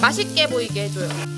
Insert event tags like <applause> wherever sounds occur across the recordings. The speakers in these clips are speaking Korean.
맛있게 보이게 해줘요.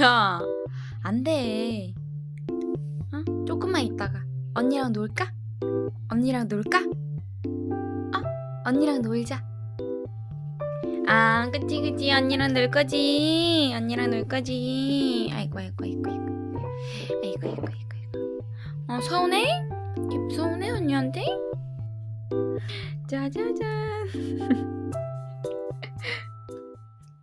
야, 안 돼. 어? 조금만 있다가 언니랑 놀까? 언니랑 놀까? 어? 언니랑 놀자. 아, 그치 그치 언니랑 놀 거지. 언니랑 놀 거지. 아이고 아이고 아이고 아이고. 아이고 아이고 아이고 아이고. 어, 서운해? 서운해 언니한테? 짜자잔. <laughs>